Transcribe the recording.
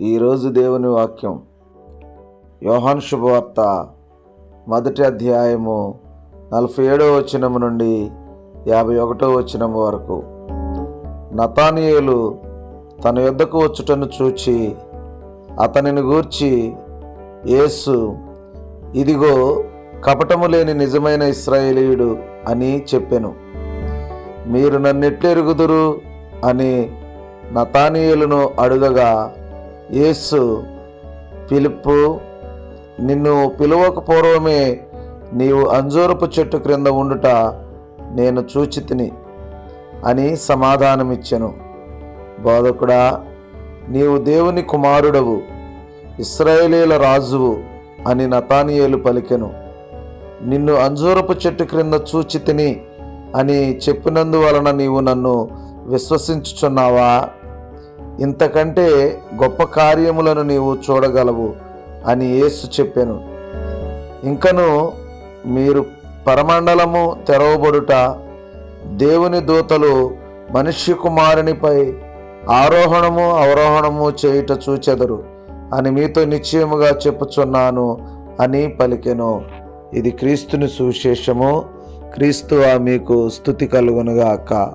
ఈరోజు దేవుని వాక్యం. యోహాన్ శుభవార్త మొదటి అధ్యాయము నలభై ఏడవ వచనము నుండి యాభై ఒకటో వచనము వరకు. నతానియేలు తన యొద్దకు వచ్చుటను చూచి అతనిని గూర్చి యేసు ఇదిగో కపటము లేని నిజమైన ఇస్రాయేలీయుడు అని చెప్పెను. మీరు నన్నెట్లెరుగుదురు? అని నతానీయులను అడుగగా యేసు పిలుపు నిన్ను పిలువక పూర్వమే నీవు అంజూరపు చెట్టు క్రింద ఉండుట నేను చూచి తిని అని సమాధానమిచ్చెను. బోధకుడా నీవు దేవుని కుమారుడవు ఇస్రాయేలీల రాజువు అని నతానియేలు పలికెను. నిన్ను అంజూరపు చెట్టు క్రింద చూచి తిని అని చెప్పినందువలన నీవు నన్ను విశ్వసించుచున్నావా? ఇంతకంటే గొప్ప కార్యములను నీవు చూడగలవు అని యేసు చెప్పాను. ఇంకను మీరు పరమండలము తెరవబడుట దేవుని దూతలు మనుష్య కుమారునిపై ఆరోహణము అవరోహణము చేయుట చూచెదరు అని మీతో నిశ్చయముగా చెప్పుచున్నాను అని పలికెను. ఇది క్రీస్తుని సువిశేషము. క్రీస్తు మీకు స్థుతి కలుగునుగాక.